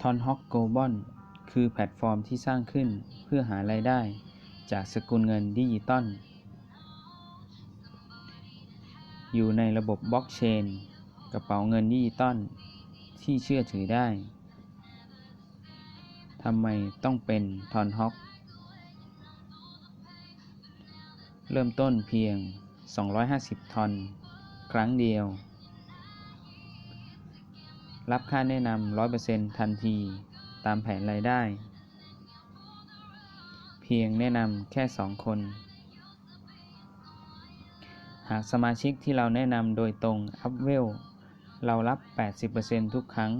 ทอนฮอกโกลบอลคือแพลตฟอร์มที่สร้างขึ้นเพื่อหารายได้ จากสกุลเงินดิจิตอลอยู่ในระบบบล็อกเชน กระเป๋าเงินดิจิตอลที่เชื่อถือได้ทำไมต้องเป็นทอนฮอก เริ่มต้นเพียง 250 ทอน ครั้งเดียว รับค่าแนะนำ 100%ทันที ตามแผนรายได้ เพียงแนะนำแค่ 2 คน หากสมาชิกที่เราแนะนำโดยตรงอัพเวลเรารับ 80%ทุกครั้ง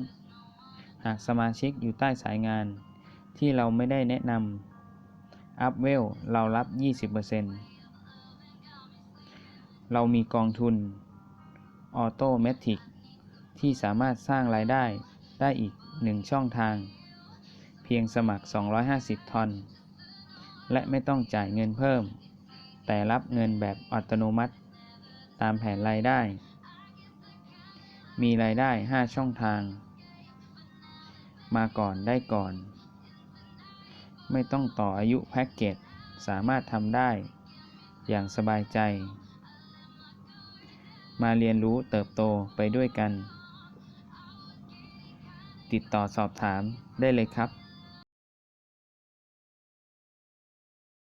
หากสมาชิกอยู่ใต้สายงาน ที่เราไม่ได้แนะนำอัพเวลเรารับ 20%เรามีกองทุนออโตเมติก ที่สามารถสร้างรายได้ได้อีกหนึ่งช่องทาง เพียงสมัคร 250 ทอน และไม่ต้องจ่ายเงินเพิ่ม แต่รับเงินแบบอัตโนมัติ ตามแผนรายได้ มีรายได้ 5 ช่องทาง มาก่อนได้ก่อน ไม่ต้องต่ออายุแพ็กเกจสามารถทำได้ อย่างสบายใจ มาเรียนรู้เติบโตไปด้วยกัน ติดต่อสอบถามได้เลยครับ